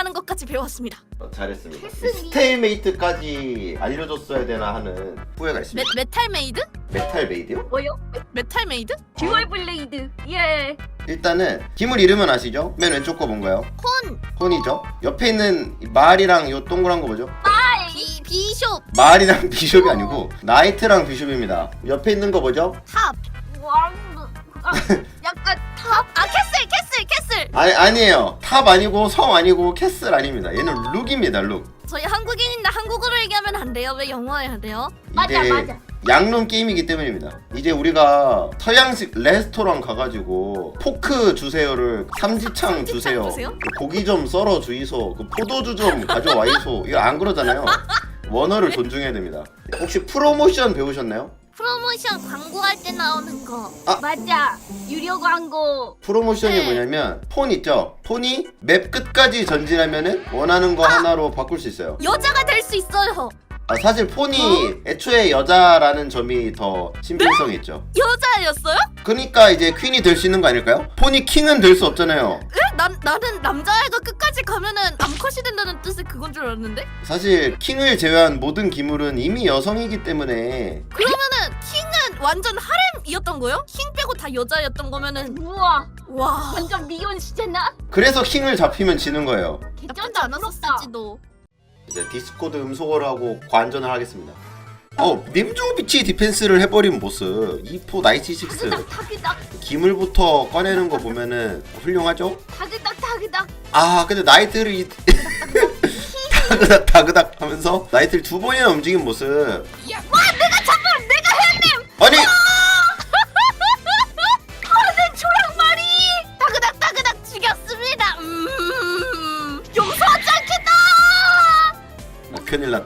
있다는 것까지 배웠습니다. 어, 잘했습니다. 스테일메이트까지 알려줬어야 되나 하는 후회가 메, 있습니다. 메탈 메이드? 메탈 메이드요? 뭐요? 메탈 메이드? 듀얼 블레이드. 예. 일단은 기물 이름은 아시죠? 맨 왼쪽 거 뭔가요? 콘 혼이죠. 옆에 있는 이 말이랑 요 동그란 거 뭐죠? 비 비숍 말이랑 비숍이 아니고 나이트랑 비숍입니다. 옆에 있는 거 뭐죠? 탑. 와. 아, 약간 탑? 아 캐슬 캐슬 캐슬. 아니 아니에요. 탑 아니고 성 아니고 캐슬 아닙니다. 얘는 룩입니다. 룩. 저희 한국인인데 한국어로 얘기하면 안 돼요. 왜 영어 해야 돼요? 맞아, 맞아. 양룸 게임이기 때문입니다. 이제 우리가 서양식 레스토랑 가가지고 포크 주세요를 삼지창 삼지창 주세요. 주세요? 그 고기 좀 썰어 주이소. 그 포도주 좀 가져와이소. 이거 안 그러잖아요. 원어를 존중해야 됩니다. 혹시 프로모션 배우셨나요? 프로모션 광고할 때 나오는 거. 맞아. 유료 광고. 프로모션이 네. 뭐냐면 폰 있죠? 폰이 맵 끝까지 전진하면은 원하는 거 하나로 바꿀 수 있어요. 여자가 될 수 있어요. 아, 사실 폰이 애초에 여자라는 점이 더 신빙성이 있죠. 여자였어요? 그러니까 이제 퀸이 될 수 있는 거 아닐까요? 폰이 킹은 될 수 없잖아요. 에? 난 나는 남자애가 끝까지 가면은 암컷이 된다는 뜻의 그건 줄 알았는데. 사실 킹을 제외한 모든 기물은 이미 여성이기 때문에 그러면은 킹은 완전 하렘이었던 거요? 킹 빼고 다 여자였던 거면은 우와. 와. 완전 미혼시잖아. 그래서 킹을 잡히면 지는 거예요. 개쩐다. 않았었을지도. 이제 디스코드 음소거를 하고 관전을 하겠습니다. 어, 님조비치 디펜스를 해버린 모습. 2포 나이트 식스. 타그닥 타그닥 기물부터 꺼내는 거 보면은 훌륭하죠? 타그닥 타그닥. 아 근데 나이트를 이... 다그닥 다그닥 하면서 나이트를 두 번이나 움직인 모습 와 내가 잠깐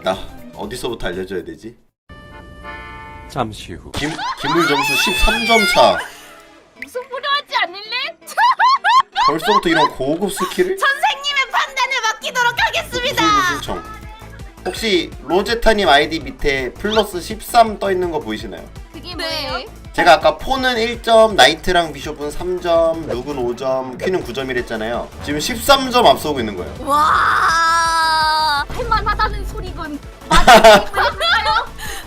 났다 어디서부터 알려줘야 되지? 잠시 후 김, 기물 점수 13점 차 무슨 부려하지 않을래? 벌써부터 이런 고급 스킬을? 선생님의 판단에 맡기도록 하겠습니다. 무슨 신청 혹시 로제타님 아이디 밑에 플러스 13 떠 있는 거 보이시나요? 그게 네. 뭐예요? 제가 아까 폰은 1점, 나이트랑 비숍은 3점, 룩은 5점, 퀸은 9점이랬잖아요 지금 13점 앞서고 있는 거예요 와. 맞아요?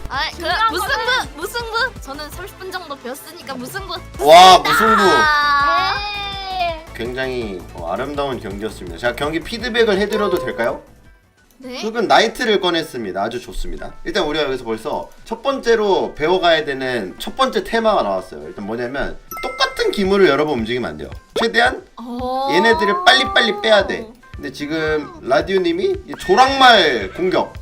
아, 그 중요한 무승부 무승부. 저는 30분 정도 배웠으니까 무승부. 와 무승부 아. 네. 굉장히 어, 아름다운 경기였습니다. 제가 경기 피드백을 해드려도 될까요? 네. 흑은 나이트를 꺼냈습니다. 아주 좋습니다. 일단 우리가 여기서 벌써 첫 번째로 배워가야 되는 첫 번째 테마가 나왔어요. 일단 뭐냐면 똑같은 기물을 여러 번 움직이면 안 돼요. 최대한 어. 얘네들을 빨리빨리 빼야 돼. 근데 지금 라디오님이 이 조랑말 공격.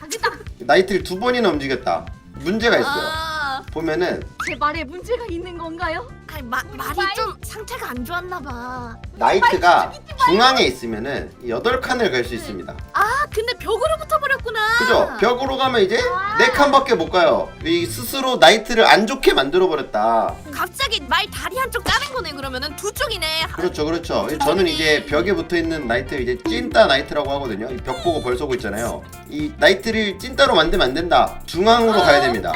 나이트를 두 번이나 움직였다. 문제가 있어요. 아, 보면은 제 말에 문제가 있는 건가요? 아니 마, 말이 좀 상태가 안 좋았나 봐. 나이트가 중앙에 있으면은 여덟 칸을 갈 수 있습니다. 아, 근데 벽으로 붙어 버렸구나. 그죠? 벽으로 가면 이제 네 칸밖에 못 가요. 이 스스로 나이트를 안 좋게 만들어 버렸다. 갑자기 말 다리 한쪽 자른 거네 그러면은 두 쪽이네. 그렇죠, 그렇죠. 저는 이제 벽에 붙어 있는 나이트 이제 찐따 나이트라고 하거든요. 이 벽 보고 벌 쏘고 있잖아요. 이 나이트를 찐따로 만들면 안 된다. 중앙으로 가야 됩니다.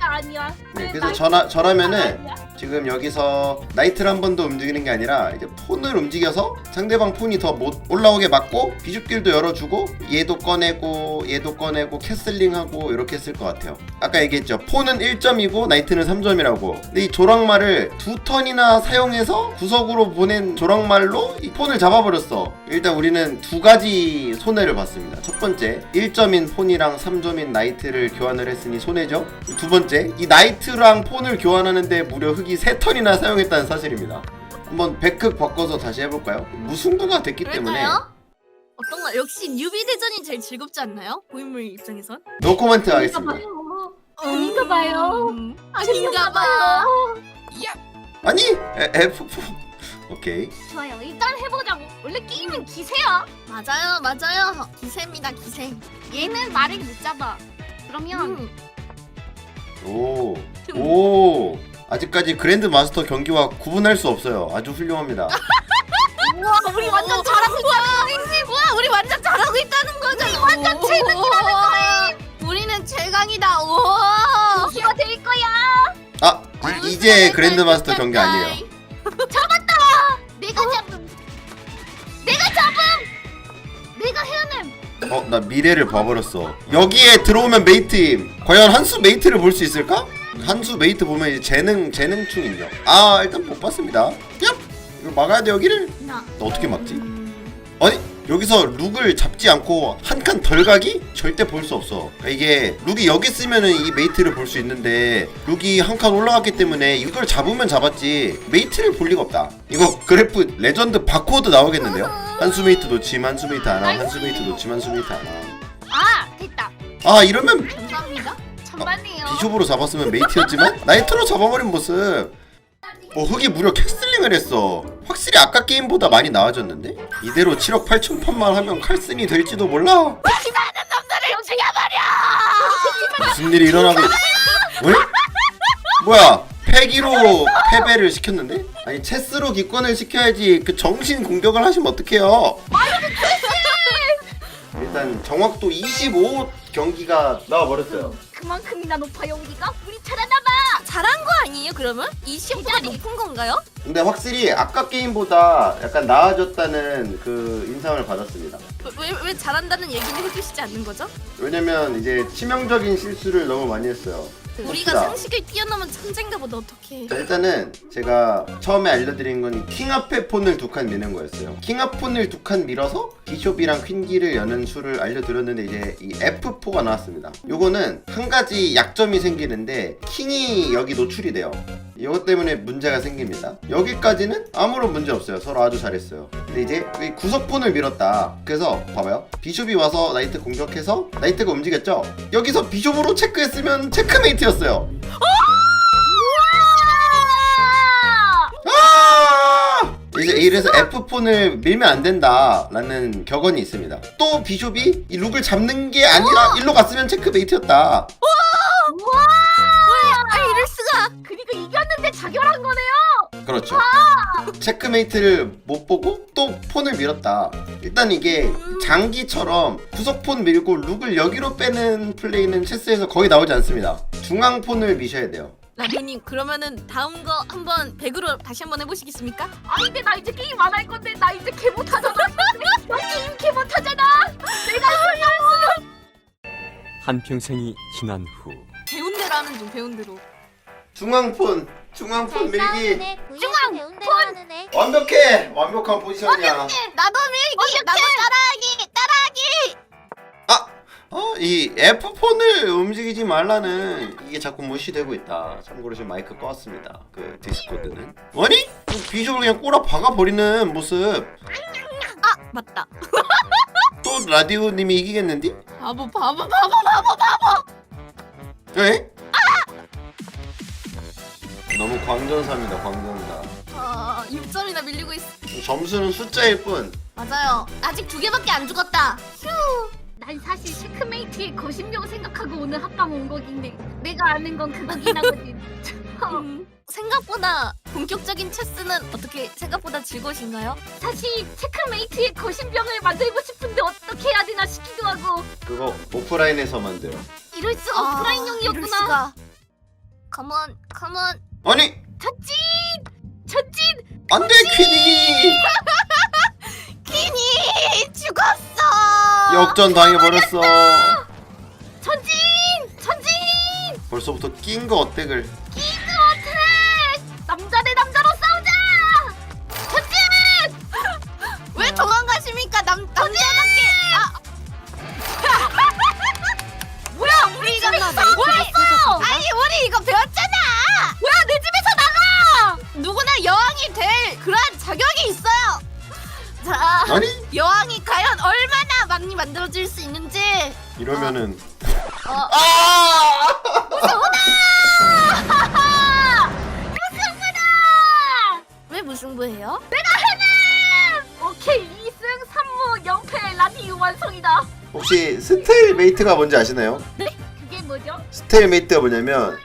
아니야. 네, 그래서 저나 저라면은. 지금 여기서 나이트를 한 번 더 움직이는 게 아니라 이제 폰을 움직여서 상대방 폰이 더 못 올라오게 막고 비줍길도 열어주고 얘도 꺼내고 얘도 꺼내고 캐슬링하고 이렇게 했을 것 같아요. 아까 얘기했죠. 폰은 1점이고 나이트는 3점이라고. 근데 이 조랑말을 두 턴이나 사용해서 구석으로 보낸 조랑말로 이 폰을 잡아버렸어. 일단 우리는 두 가지 손해를 봤습니다. 첫 번째 1점인 폰이랑 3점인 나이트를 교환을 했으니 손해죠. 두 번째 이 나이트랑 폰을 교환하는데 무려 흑 이세 턴이나 사용했다는 사실입니다. 한번 백흑 바꿔서 다시 해볼까요? 무승부가 됐기 때문에 그럴까요? 어떤가? 역시 뉴비 대전이 제일 즐겁지 않나요? 고인물 입장에선? 노 코멘트 아닌가 하겠습니다. 봐요. 아닌가 봐요. 음, 아닌가 봐요. 아니 에, F4 오케이 좋아요. 일단 해보자고. 원래 게임은 기세야. 맞아요, 맞아요. 기세입니다, 기세. 얘는 말을 못 잡아. 그러면 음, 오 오. 아직까지 그랜드 마스터 경기와 구분할 수 없어요. 아주 훌륭합니다. 우와, 우리 완전 잘하고 거지. 와, 우리 완전 잘하고 있다는 거죠. 완전 재능이라는 거지. 우리는 최강이다. 우와. 기가 될 거야. 아 이- 이제 그랜드 마스터 경기 아니에요. 내가 잡음. 내가 잡음. 내가 어, 나 미래를 봐버렸어. 여기에 들어오면 메이트임. 과연 한수 메이트를 볼 수 있을까? 한수 메이트 보면 이제 재능 재능충 인정. 아 일단 못 봤습니다. 얍! 이거 막아야 돼 여기를. 나. 너 어떻게 막지? 아니 여기서 룩을 잡지 않고 한 칸 덜 가기 절대 볼 수 없어. 그러니까 이게 룩이 여기 쓰면은 이 메이트를 볼 수 있는데 룩이 한 칸 올라갔기 때문에 이걸 잡으면 잡았지 메이트를 볼 리가 없다. 이거 그래프 레전드 바코드 나오겠는데요? 한수 메이트 놓침 한수 메이트 안 함, 한수 메이트 놓침 한수 메이트 안 함. 아 됐다. 아 이러면 감사합니다. 천만에요. 비숍으로 잡았으면 메이트였지만 나이트로 잡아버린 모습. 어 흑이 무려 캐슬링을 했어. 확실히 아까 게임보다 많이 나아졌는데? 이대로 7억 8천 판만 하면 칼슨이 될지도 몰라. 남자를 용서해버려. 무슨 일이 일어나고? 왜? 뭐야? 패기로 패배를 시켰는데? 아니 체스로 기권을 시켜야지 그 정신 공격을 하시면 어떡해요? 일단 정확도 25 경기가 나와버렸어요. 그만큼이나 높아 연기가 우리 잘하나봐. 잘한 거 아니에요? 그러면 20보다 높은 건가요? 근데 확실히 아까 게임보다 약간 나아졌다는 그 인상을 받았습니다. 왜, 왜, 왜 잘한다는 얘기는 해주시지 않는 거죠? 왜냐면 이제 치명적인 실수를 너무 많이 했어요. 우리가 봅시다. 상식을 뛰어넘은 천재인가 보다 어떡해. 자, 일단은 제가 처음에 알려드린 건킹 앞에 폰을 두 칸 미는 거였어요. 킹앞 폰을 두 칸 밀어서 비숍이랑 퀸기를 여는 수를 알려드렸는데 이제 이 F4가 나왔습니다. 요거는 한 가지 약점이 생기는데 킹이 여기 노출이 돼요. 이것 때문에 문제가 생깁니다. 여기까지는 아무런 문제 없어요. 서로 아주 잘했어요. 근데 이제 이 구석폰을 밀었다. 그래서 봐봐요. 비숍이 와서 나이트 공격해서 나이트가 움직였죠? 여기서 비숍으로 체크했으면 체크메이트였어요. 아! 이제 이래서 F폰을 밀면 안 된다라는 격언이 있습니다. 또 비숍이 이 룩을 잡는 게 아니라 일로 갔으면 체크메이트였다. 아 이럴 수가. 그니까 이겼는데 자결한 거네요. 그렇죠. 체크메이트를 못 보고 또 폰을 밀었다. 일단 이게 장기처럼 구석폰 밀고 룩을 여기로 빼는 플레이는 체스에서 거의 나오지 않습니다. 중앙 폰을 미셔야 돼요. 라디오님 그러면은 다음 거 한번 100으로 다시 한번 해보시겠습니까? 아 근데 나 이제 게임 안 할 건데 나 이제 개 못하잖아. 나 게임 개 못하잖아. 내가 이걸 한평생이 지난 후 배운 대로 하는 중 배운 대로. 중앙폰, 중앙폰 밀기 중앙. 완벽해. 완벽한 포지션이야. 나도 밀기, 나도 따라하기, 따라하기. 아, 어, 이 F4를 움직이지 말라는 이게 자꾸 무시되고 있다. 참고로 지금 마이크 꺼왔습니다. 그 디스코드는. 아니? 그 비주얼 그냥 꼬라 박아버리는 모습. 아 맞다. 또 라디오님이 이기겠는디? 바보, 바보, 바보, 바보, 바보. 에? 너무 광전사입니다, 광전사. 아 6점이나 밀리고 있어. 점수는 숫자일 뿐. 맞아요. 아직 두 개밖에 안 죽었다. 휴. 난 사실 체크메이트의 거심력 생각하고 오늘 합방 온 거긴데 내가 아는 건 그거긴 하거든. 음, 생각보다 본격적인 체스는 어떻게 생각보다 즐거우신가요? 사실 체크메이트의 거심병을 만들고 싶은데 어떻게 해야 되나 싶기도 하고 그거 오프라인에서 만들어. 이럴 수 아, 오프라인용이었구나. 컴온, 컴온. 아니, 젖진! 젖진! 안 돼, 퀸이! 키니 죽었어. 역전 당해버렸어. 전진! 전진! 벌써부터 낀 거 어때 글. 아니? 여왕이 과연 얼마나 많이 만들어질 수 있는지. 이러면은. 어. 아! 왜 무승부해요? 오케이 2승 3무 0패 라디오 완성이다. 혹시 스테일메이트가 뭔지 아시나요? 그게 뭐죠? 스테일메이트가 뭐냐면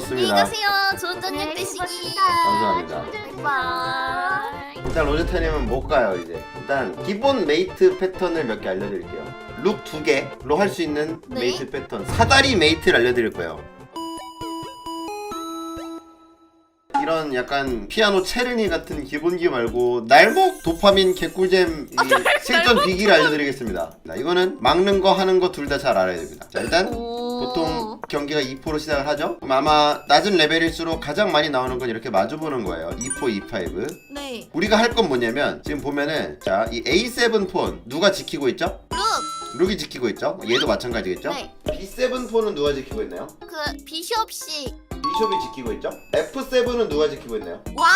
즐거웠습니다. 가세요. 좋은 저녁 네, 되시기. 감사합니다. 바이. 일단 로제타님은 못 가요 이제 일단 기본 메이트 패턴을 몇 개 알려드릴게요 룩 두 개로 할 수 있는 네. 메이트 패턴 사다리 메이트를 알려드릴 거예요 이런 약간 피아노 체르니 같은 기본기 말고 날목 도파민 개꿀잼 이 실전 비기를 알려드리겠습니다 자, 이거는 막는 거 하는 거 둘 다 잘 알아야 됩니다 자 일단 오. 보통 경기가 2포로 시작을 하죠. 그럼 아마 낮은 레벨일수록 가장 많이 나오는 건 이렇게 마주보는 거예요. 2포, 2파이브. 네. 우리가 할 건 뭐냐면 지금 보면은 자 이 A7 폰 누가 지키고 있죠? 룩. 룩이 지키고 있죠. 얘도 마찬가지겠죠. 네. B7 폰은 누가 지키고 있나요? 그 비숍 씨. 비숍이 지키고 있죠. F7은 누가 지키고 있나요? 왕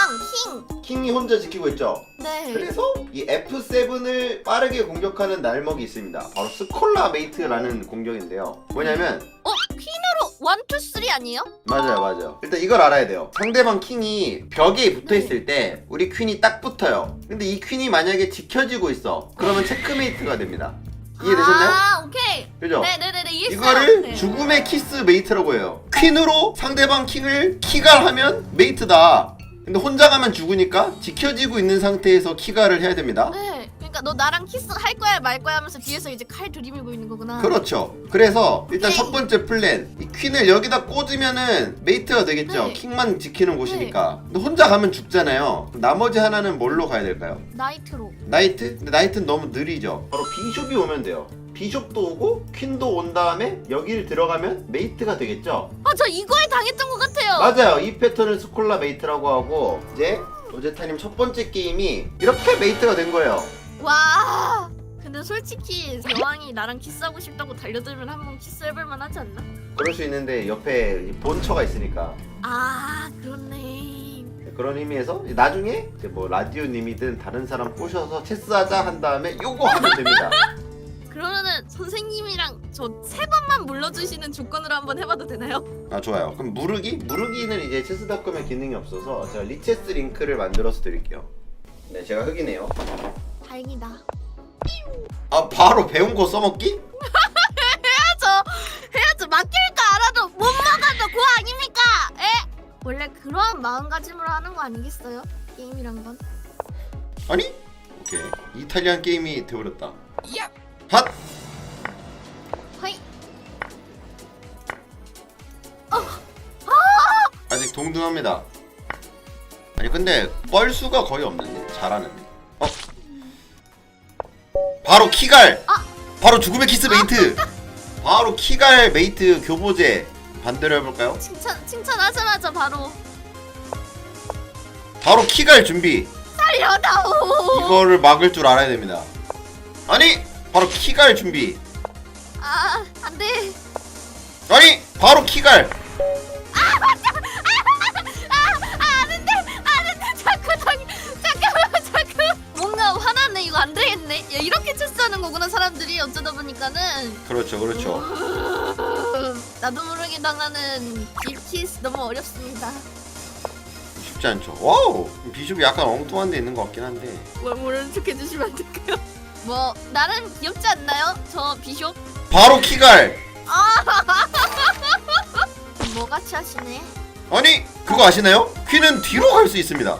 킹. 킹이 혼자 지키고 있죠. 네. 그래서 이 F7을 빠르게 공격하는 날먹이 있습니다. 바로 스콜라 메이트라는 공격인데요. 뭐냐면 어 퀸으로 원투 쓰리 아니에요? 맞아요, 맞아요. 일단 이걸 알아야 돼요. 상대방 킹이 벽에 붙어 있을 때 우리 퀸이 딱 붙어요. 근데 이 퀸이 만약에 지켜지고 있어. 그러면 체크메이트가 됩니다. 이해되셨나요? 아 오케이. 그죠? 네네네네 이해했어요. 이거를 네. 죽음의 키스 메이트라고 해요. 퀸으로 상대방 킹을 키갈하면 메이트다. 근데 혼자 가면 죽으니까 지켜지고 있는 상태에서 키갈을 해야 됩니다. 네. 그러니까 너 나랑 키스 할 거야 말 거야 하면서 뒤에서 이제 칼 들이밀고 있는 거구나. 그렇죠. 그래서 일단 오케이. 첫 번째 플랜 이 퀸을 여기다 꽂으면은 메이트가 되겠죠. 네. 킹만 지키는 곳이니까. 근데 혼자 가면 죽잖아요. 그럼 나머지 하나는 뭘로 가야 될까요? 나이트로. 나이트? 근데 나이트는 너무 느리죠. 바로 비숍이 오면 돼요. 비숍도 오고 퀸도 온 다음에 여기를 들어가면 메이트가 되겠죠. 아 저 이거에 당했던 것 같아요. 맞아요. 이 패턴을 스콜라 메이트라고 하고 이제 로제타님 첫 번째 게임이 이렇게 메이트가 된 거예요. 와. 근데 솔직히 여왕이 나랑 키스하고 싶다고 달려들면 한 번 키스해볼만 하지 않나? 그럴 수 있는데 옆에 이 본처가 있으니까 아 그렇네. 그런 의미에서 나중에 이제 뭐 라디오님이든 다른 사람 꼬셔서 체스하자 한 다음에 요거 하면 됩니다. 그러면은 선생님이랑 저 세 번만 물러주시는 조건으로 한번 해봐도 되나요? 아 좋아요. 그럼 무르기? 무르기는 이제 체스닷컴에 기능이 없어서 제가 리체스 링크를 만들어서 드릴게요. 네, 제가 흑이네요. 다행이다. 아 바로 배운 거 써먹기? 해야죠. 해야죠. 맡길 거 알아도 못 막아도 고 아닙니까? 에? 원래 그런 마음가짐으로 하는 거 아니겠어요? 게임이란 건. 아니? 오케이. 이탈리안 게임이 되어버렸다. 핫! 허이. 아직 동등합니다. 아니 근데 뻘수가 거의 없는데 잘하는데. 어? 바로 키갈. 아. 바로 죽음의 키스 메이트. 바로 키갈 메이트 교보제 반대로 해볼까요? 칭찬 칭찬하자마자 바로 바로 키갈 준비. 살려다오. 이거를 막을 줄 알아야 됩니다. 아니 바로 키갈 준비. 아 안돼. 아니 바로 키갈. 되겠네. 야 이렇게 체스하는 거구나 사람들이 어쩌다 보니까는. 그렇죠 그렇죠. 나도 모르게 당하는 딥키스 너무 어렵습니다. 쉽지 않죠. 와우 비숍이 약간 엉뚱한 데 있는 것 같긴 한데. 뭘 모르는 척 해주시면 안 될까요? 뭐 나름 귀엽지 않나요? 저 비숍? 바로 키갈. 뭐 같이 하시네? 아니 그거 아시나요? 퀸은 뒤로 갈 수 있습니다.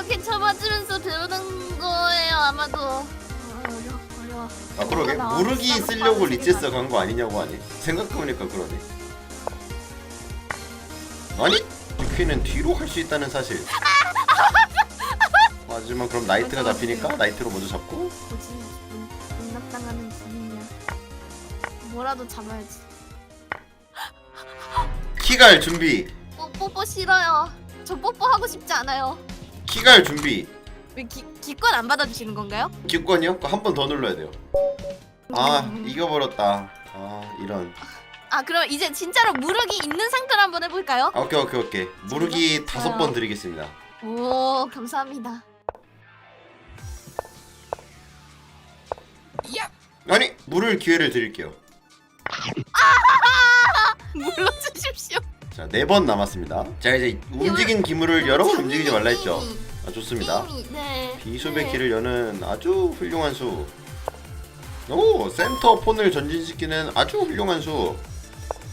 이렇게 쳐맞으면서 배우는 거예요 아마도. 아, 어려워 어려워. 아 그러게 나 나도 쓰려고 리체스 간 거 아니냐고 하네. 생각해보니까 그러네. 아니 퀸은 뒤로 갈수 있다는 사실. 하지만 그럼 나이트가 잡히니까 나이트로 먼저 잡고? 뭐지 분납당하는 분이냐 뭐라도 잡아야지. 키갈 준비. 뽀, 뽀뽀 싫어요. 저 뽀뽀 하고 싶지 않아요 키갈 준비. 왜 기, 기권 안 받아주시는 건가요? 기권이요? 한 번 더 눌러야 돼요. 아 음. 이겨버렸다. 아 이런. 아 그럼 이제 진짜로 무력이 있는 상태로 한번 해볼까요? 아, 오케이 오케이 오케이. 무르기 다섯 번 드리겠습니다. 오 감사합니다 아니 물을 기회를 드릴게요. 물러주십시오 자 네 번 남았습니다. 자 이제 움직인 기물을 여러 번 움직이지 말라 했죠. 아 좋습니다. 네. 네. 길을 여는 아주 훌륭한 수. 오 센터 폰을 전진시키는 아주 훌륭한 수.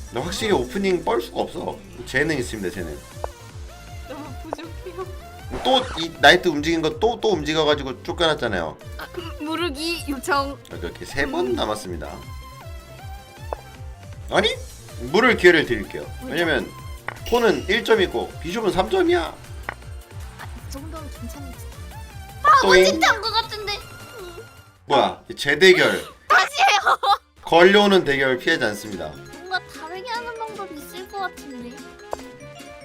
근데 확실히 오프닝 뻘 수가 없어. 재능 있습니다 재능. 또이 나이트 움직인 거 또 또 움직여가지고 쫓겨났잖아요. 무르기 요청. 이렇게 세 번 남았습니다. 아니 물을 기회를 드릴게요. 왜냐면 폰은 1점이고 비숍은 3점이야. 이 정도면 괜찮지. 아, 또잉. 진짜 한것 같은데. 뭐야 이 재대결 다시 해요. 걸려오는 대결 피하지 않습니다. 뭔가 다르게 하는 방법이 있을 것 같은데.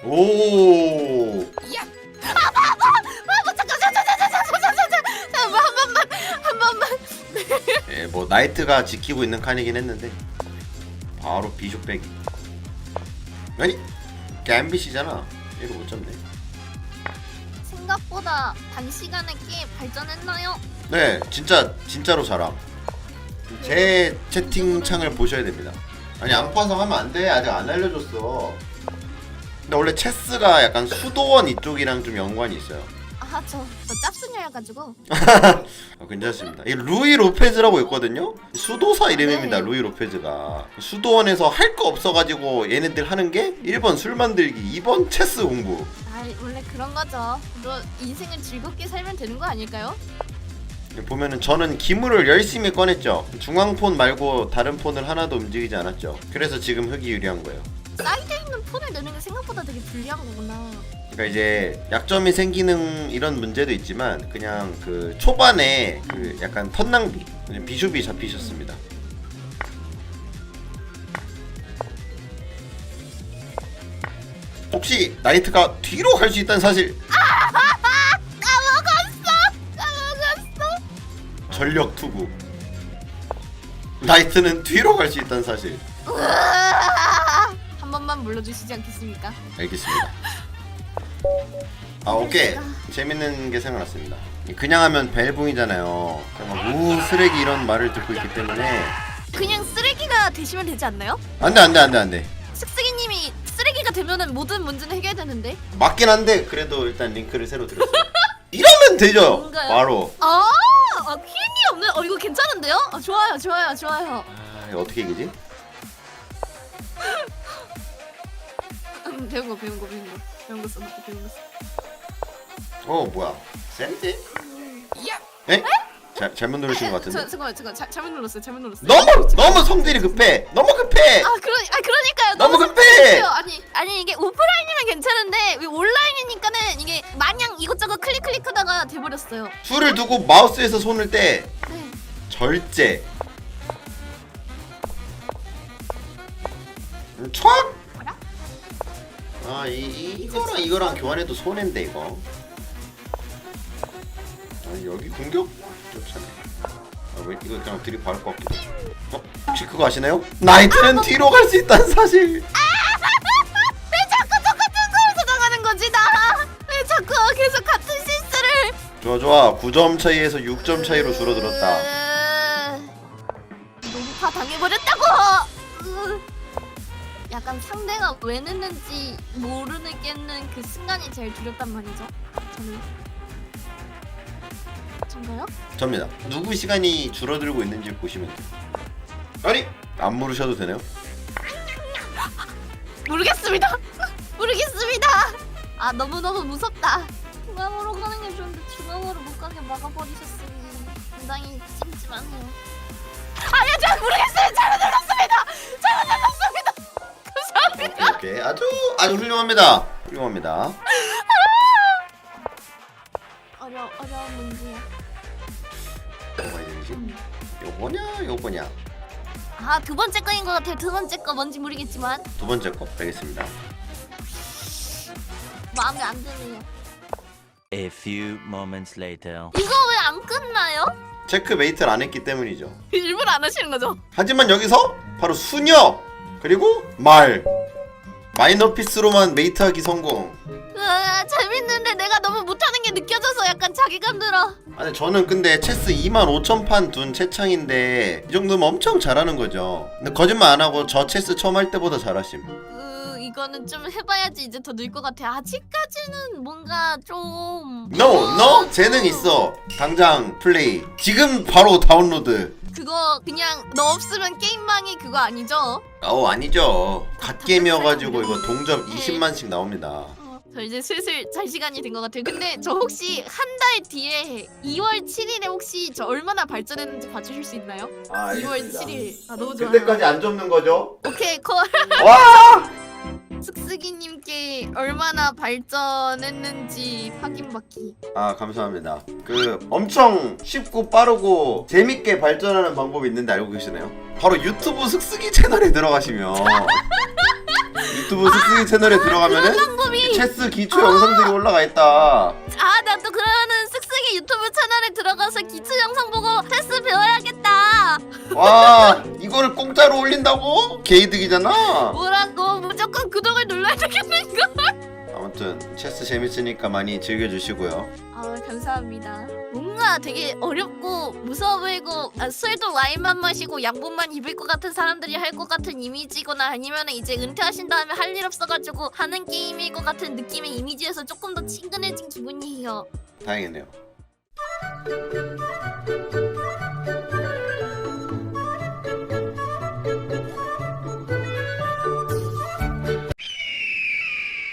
오 아, 잠깐, 잠깐, 잠깐, 잠깐, 잠깐, 잠깐, 잠깐, 한 번만, 한 번만. 예, 뭐 나이트가 지키고 있는 칸이긴 했는데 바로 비숍 빼기. 아니 갬빗이잖아. 이거 못 잡네. 생각보다 단시간에 꽤 발전했나요? 네 진짜 진짜로 잘함. 제 채팅창을 보셔야 됩니다. 아니 안파서 하면 안돼. 아직 안 알려줬어. 근데 원래 체스가 약간 수도원 이쪽이랑 좀 연관이 있어요 아, 저, 저 짭순이여가지고. 아, 괜찮습니다. 이 루이 로페즈라고 있거든요. 수도사 이름입니다. 네. 루이 로페즈가 수도원에서 할 거 없어가지고 얘네들 하는 게 1번 술 만들기, 2번 체스 공부. 아, 원래 그런 거죠. 너 인생을 즐겁게 살면 되는 거 아닐까요? 보면은 저는 기물을 열심히 꺼냈죠. 중앙폰 말고 다른 폰을 하나도 움직이지 않았죠. 그래서 지금 흑이 유리한 거예요. 사이드에 있는 폰을 내는 게 생각보다 되게 불리한 거구나. 그러니까 이제 약점이 생기는 이런 문제도 있지만 그냥 그 초반에 그 약간 턴 낭비 비숍이 잡히셨습니다. 혹시 나이트가 뒤로 갈 수 있다는 사실 까먹었어! 전력 투구 나이트는 뒤로 갈 수 있다는 사실 으아! 한 번만 물러주시지 않겠습니까? 알겠습니다. 아 오케이 재밌는 게 생각났습니다. 그냥 하면 벨붕이잖아요. 그냥 우 쓰레기 이런 말을 듣고 있기 때문에 그냥 쓰레기가 되시면 되지 않나요? 안돼 안돼 안돼 안돼 슥슥이님이 쓰레기가 되면은 모든 문제는 해결되는데. 맞긴 한데 그래도 일단 링크를 새로 드렸어요. 이러면 되죠. 뭔가요? 바로 아, 아 퀸이 없네. 어 이거 괜찮은데요? 아, 좋아요, 좋아요, 좋아요. 아, 이거 어떻게 이기지? 음, 배운 거, 배운 거, 배운 거, 배운 거 써놓고 배운 거. 써. 어 뭐야 센데? 에? 자, 잘못 누르신 것 저, 같은데. 잠깐만, 잠깐, 자, 잘못 눌렀어요, 잘못 눌렀어요. 너무 너무 성질이 급해. 너무 급해. 아, 그러, 아 그러니까요. 너무 급해. 급해요. 아니, 아니 이게 오프라인이면 괜찮은데 왜 온라인이니까는 이게 마냥 이것저것 클릭 클릭하다가 돼버렸어요. 술을 두고 마우스에서 손을 떼 네. 절제. 음, 촥. 아, 이, 이 이거랑 이거랑 교환해도 손해인데 이거. 아, 여기 공격? 좋잖아. 아, 왜 이거 그냥 들이 바를 것 같기도. 어? 혹시 그거 아시나요? 나이트는 뒤로 갈 수 있다는 사실. 왜 자꾸 똑같은 거에서 당하는 거지 나? 왜 자꾸 계속 같은 실수를? 좋아 좋아. 9점 차이에서 6점 차이로 줄어들었다. 약간 상대가 왜 늦는지 모르는 겠는 그 순간이 제일 두렵단 말이죠. 저는. 전가요? 접니다. 누구 시간이 줄어들고 있는지 보시면 돼요. 아니 안 물으셔도 되나요? 모르겠습니다. 모르겠습니다. 아 너무 너무 무섭다. 중앙으로 가는 게 좋은데 중앙으로 못 가게 막아버리셨으니 상당히 찜찜하네요. 아니야, 잘 모르겠어요. 잘못 눌렀습니다. 오케이 아주 아주 훌륭합니다. 훌륭합니다. 어려 어려운 문제야. 뭐가 되지? 요거냐 요거냐 아 두 번째 거인 것 같아요. 두 번째 거 뭔지 모르겠지만 두 번째 거 알겠습니다. 마음에 안 드네요. A few moments later. 이거 왜 안 끝나요? 체크 메이트를 안 했기 때문이죠. 일부러 안 하시는 거죠? 하지만 여기서 바로 수녀 그리고 말 마이너 피스로만 메이트하기 성공. 으아, 재밌는데 내가 너무 못하는 게 느껴져서 약간 자괴감 들어. 아니 저는 근데 체스 2만 5천 판둔 채창인데 이 정도면 엄청 잘하는 거죠. 근데 거짓말 안 하고 저 체스 처음 할 때보다 잘하심. 으, 이거는 좀 해봐야지 이제 더 늘 것 같아. 아직까지는 뭔가 좀. No, 어, no 재능 있어. 당장 플레이. 지금 바로 다운로드. 그거 그냥 너 없으면 게임망이 그거 아니죠? 어 아니죠. 갓게임이어가지고 이거 동접 20만씩 나옵니다. 어, 저 이제 슬슬 잘 시간이 된 것 같아요. 근데 저 혹시 한 달 뒤에 2월 7일에 혹시 저 얼마나 발전했는지 봐주실 수 있나요? 아 2월 7일. 아 너무 좋아요. 그때까지 안 접는 거죠? 오케이 콜. 와! 슥슥이님께 얼마나 발전했는지 확인받기. 아 감사합니다. 그 엄청 쉽고 빠르고 재밌게 발전하는 방법이 있는데 알고 계시나요? 바로 유튜브 슥슥이 채널에 들어가시면 유튜브 슥슥이 채널에 들어가면은 방법이. 체스 기초 영상들이 올라가 있다. 아 나 또 그러면은 슥슥이 유튜브 채널에 들어가서 기초 영상 보고 패스 배워야겠다. 와 공짜로 올린다고? 개이득이잖아. 뭐라고 무조건 구독을 눌러야 되겠는 거. 아무튼 체스 재밌으니까 많이 즐겨주시고요. 아 감사합니다. 뭔가 되게 어렵고 무서워 보이고 아, 술도 와인만 마시고 양복만 입을 것 같은 사람들이 할 것 같은 이미지거나 아니면 이제 은퇴하신 다음에 할 일 없어가지고 하는 게임일 것 같은 느낌의 이미지에서 조금 더 친근해진 기분이에요. 다행이네요.